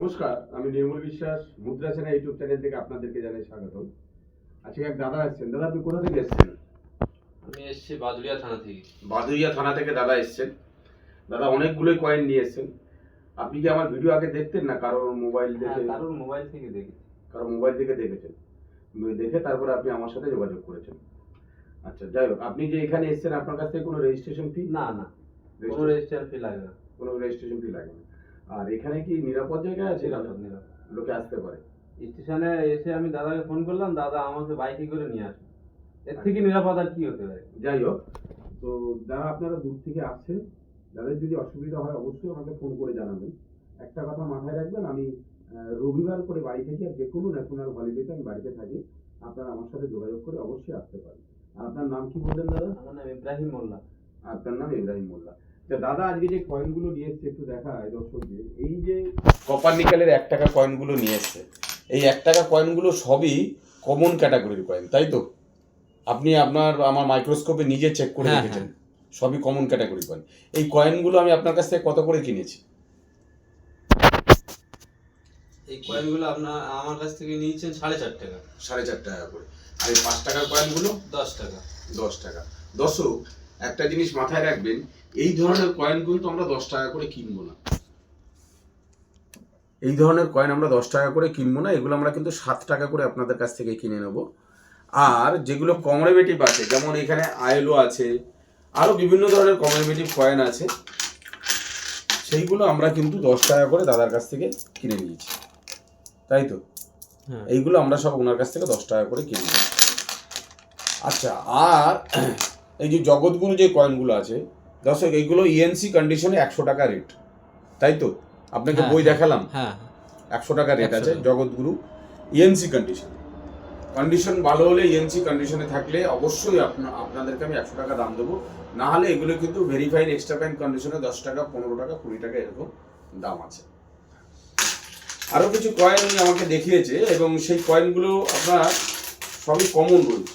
নমস্কার আমি নির্মল বিশ্বাস মুদ্রা সেনা ইউটিউব চ্যানেল থেকে আপনাদেরকে জানাই স্বাগতম। আজকে এক দাদা আসছেন দাদা আপনি কোথা থেকে এসেছেন? আমি এসেছি বাদুলিয়া থানা থেকে। বাদুইয়া থানা থেকে দাদা এসেছেন। দাদা অনেকগুলোই কয়েন নিয়ে এসেছেন। আপনি কি আমার ভিডিও আগে দেখতেন না? কারোর মোবাইল হ্যাঁ দেখে কারোর মোবাইল থেকে দেখেছি। কারও মোবাইল থেকে দেখেছেন। দেখে তারপরে আপনি আমার সাথে যোগাযোগ করেছেন। আচ্ছা যাই হোক আপনি যে এখানে এসেছেন আপনার কাছ থেকে কোনো রেজিস্ট্রেশন ফি না না। কোনো রেজিস্টার ফি লাগে না। কোনো রেজিস্ট্রেশন ফি লাগে না। আর এখানে কি নিরাপদ জায়গা আছে লোকে আসতে পারে। স্টেশনে এসে আমি দাদাকে ফোন করলাম দাদা আমাকে বাইকে করে নিয়ে আসবে। এর থেকে নিরাপদ আর কি হতে পারে? যাই হোক তো যারা আপনারা দূর থেকে আসছেন যাদের যদি অসুবিধা হয় অবশ্যই আমাকে ফোন করে জানাবেন। একটা কথা মাথায় রাখবেন আমি রবিবার করে বাড়ি থেকে আর যে কোনো ন্যাশনাল হলিডেতে আমি বাড়িতে থাকি। আপনারা আমার সাথে যোগাযোগ করে অবশ্যই আসতে পারেন। আর আপনার নাম কি বললেন দাদা? আমার নাম ইব্রাহিম মোল্লা। আপনার নাম ইব্রাহিম মোল্লা। দাদা আজকে যে কয়েনগুলো নিয়ে এসছে একটু দেখায় দর্শকদের এই যে কপার নিকেলের এক টাকা কয়েনগুলো নিয়ে এসছে। এই এক টাকা কয়েনগুলো সবই কমন ক্যাটাগরির কয়েন তাই তো? আপনি আপনার আমার মাইক্রোস্কোপে নিজে চেক করে হ্যাঁ, দেখেছেন। সবই কমন ক্যাটাগরি কয়েন এই কয়েনগুলো আমি আপনার কাছ থেকে কত করে কিনেছি? এই কয়েনগুলো আপনার আমার কাছ থেকে নিয়েছেন সাড়ে চার টাকা। সাড়ে চার টাকা করে। আর এই পাঁচ টাকার কয়েনগুলো দশ টাকা। দশ টাকা। দর্শক একটা জিনিস মাথায় রাখবেন এই ধরনের কয়েন কিন্তু আমরা দশ টাকা করে কিনবো না। এই ধরনের কয়েন আমরা দশ টাকা করে কিনবো না এগুলো আমরা কিন্তু সাত টাকা করে আপনাদের কাছ থেকে কিনে নেব। আর যেগুলো কমরেবেটিভ আছে যেমন এখানে আয়েলো আছে আরও বিভিন্ন ধরনের কমরেবেটিভ কয়েন আছে সেইগুলো আমরা কিন্তু দশ টাকা করে দাদার কাছ থেকে কিনে নিয়েছি। তাই তো? হ্যাঁ। এইগুলো আমরা সব ওনার কাছ থেকে দশ টাকা করে কিনে নিই আচ্ছা আর এই যে জগৎগুরু যে কয়েনগুলো আছে দর্শক এইগুলো ইএনসি কন্ডিশনে একশো টাকা রেট তাই তো? আপনাকে হ্যাঁ, বই হ্যাঁ। দেখালাম? হ্যাঁ একশো টাকা রেট আছে জগৎগুরু ইএনসি কন্ডিশন কন্ডিশন ভালো হলে ইএনসি কন্ডিশনে থাকলে অবশ্যই আপনা- আপনাদেরকে আমি একশো টাকা দাম দেবো। না হলে এগুলো কিন্তু ভেরিফাইড এক্সট্রা ফাইন কন্ডিশনে দশ টাকা পনেরো টাকা কুড়ি টাকা এরকম দাম আছে। আরও কিছু কয়েন আমাকে দেখিয়েছে এবং সেই কয়েনগুলো আপনার সবই কমন রয়েছে।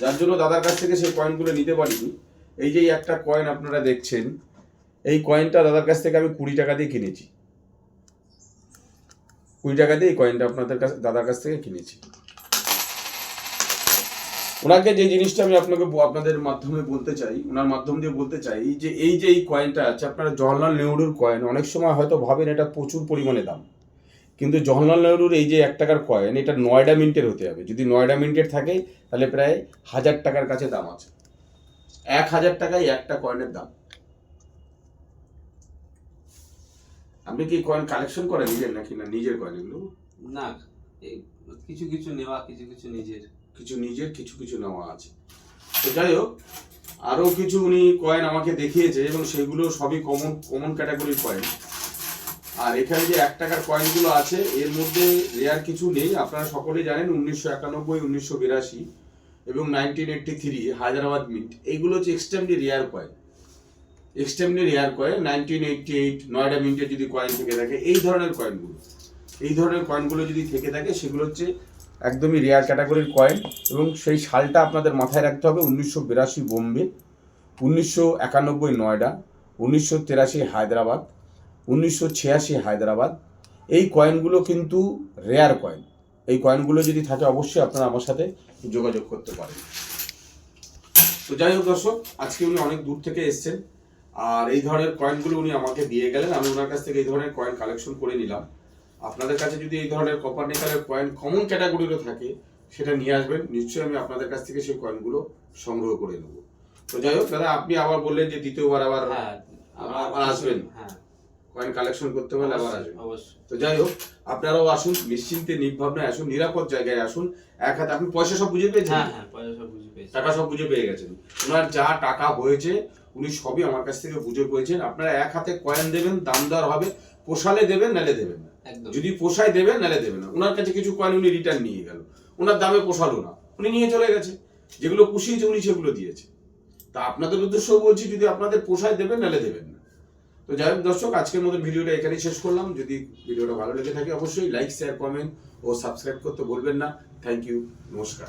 যার জন্য দাদার কাছ থেকে সেই কয়েনগুলো নিতে পারিনি। এই যে একটা কয়েন আপনারা দেখছেন, এই কয়েনটা দাদার কাছ থেকে আমি কুড়ি টাকা দিয়ে কিনেছি। কুড়ি টাকা দিয়ে এই কয়েনটা আপনাদের কাছে, দাদার কাছ থেকে কিনেছি। ওনাকে যে জিনিসটা আমি আপনাকে আপনাদের মাধ্যমে বলতে চাই, ওনার মাধ্যম দিয়ে বলতে চাই, যে এই যে এই কয়েনটা আছে, আপনারা জওয়াহরলাল নেহরুর কয়েন অনেক সময় হয়তো ভাবেন এটা প্রচুর পরিমাণে দাম। কিন্তু জওয়াহরলাল নেহরুর এই যে এক টাকার কয়েন এটা নয়ডা মিন্টের হতে হবে। যদি নয়ডা মিন্টের থাকে তাহলে প্রায় হাজার টাকার কাছে দাম আছে। এক হাজার টাকায় একটা কয়েনের দাম। আপনি কি কয়েন কালেকশন করেন নিজের নাকি না নিজের কয়েন এগুলো? না কিছু কিছু নেওয়া কিছু কিছু নিজের। কিছু নিজের কিছু কিছু নেওয়া আছে। তো যাই হোক আরও কিছু উনি কয়েন আমাকে দেখিয়েছে এবং সেগুলো সবই কমন কমন ক্যাটাগরির কয়েন আর এখানে যে এক টাকার কয়েনগুলো আছে, এর মধ্যে রেয়ার কিছু নেই। আপনারা সকলেই জানেন উনিশশো একানব্বই, উনিশশো বিরাশি এবং nineteen eighty three Hyderabad mint এইগুলো হচ্ছে extremely rare coin extremely rare coin nineteen eighty eight Noida মিন্টের যদি কয়েন থেকে থাকে, এই ধরনের কয়েনগুলো এই ধরনের কয়েনগুলো যদি থেকে থাকে, সেগুলো হচ্ছে একদমই রেয়ার ক্যাটাগরির কয়েন এবং সেই সালটা আপনাদের মাথায় রাখতে হবে উনিশশো বিরাশি বোম্বে, উনিশশো একানব্বই নয়ডা, উনিশশো তেরাশি হায়দ্রাবাদ উনিশশো ছিয়াশি হায়দ্রাবাদ এই কয়েনগুলো কিন্তু রেয়ার কয়েন এই কয়েনগুলো যদি থাকে অবশ্যই আপনারা আমার সাথে যোগাযোগ করতে পারেন। তো যাই হোক দর্শক আজকে উনি অনেক দূর থেকে এসছেন আর এই ধরনের কয়েনগুলো উনি আমাকে দিয়ে গেলেন। আমি ওনার কাছ থেকে এই ধরনের কয়েন কালেকশন করে নিলাম। আপনাদের কাছে যদি এই ধরনের কপার নিকালের কয়েন কমন ক্যাটাগরিরও থাকে সেটা নিয়ে আসবেন। নিশ্চয়ই আমি আপনাদের কাছ থেকে সেই কয়েনগুলো সংগ্রহ করে নেব। তো যাই হোক দাদা আপনি আবার বললেন যে দ্বিতীয়বার আবার হ্যাঁ। আবার আসবেন? হ্যাঁ। কয়েন কালেকশন করতে হলে আবার অবশ্যই তো যাই হোক আপনারাও আসুন নিশ্চিন্তে নির্ভাবনায় আসুন নিরাপদ জায়গায় আসুন। এক হাতে আপনি পয়সা সব বুঝে পেয়েছেন? হ্যাঁ হ্যাঁ পয়সা সব বুঝে পেয়েছি। টাকা সব বুঝে পেয়ে গেছেন। ওনার যা টাকা হয়েছে উনি সবই আমার কাছ থেকে বুঝে পেয়েছেন। আপনারা এক হাতে কয়েন দেবেন দাম দর হবে। পোষালে দেবেন নালে দেবেন না। যদি পোষায় দেবেন নালে দেবেন না। ওনার কাছে কিছু কয়েন উনি রিটার্ন নিয়ে গেল। ওনার দামে পোষালো না। উনি নিয়ে চলে গেছে। যেগুলো পুষিয়েছে উনি সেগুলো দিয়েছে। তা আপনাদের উদ্দেশ্যও বলছি যদি আপনাদের পোষায় দেবেন নালে দেবেন না। তো যাই হোক দর্শক, আজকের মতো ভিডিওটা এখানেই শেষ করলাম। যদি ভিডিওটা ভালো লেগে থাকে, অবশ্যই লাইক শেয়ার কমেন্ট ও সাবস্ক্রাইব করতে বলবেন না। থ্যাংক ইউ নমস্কার।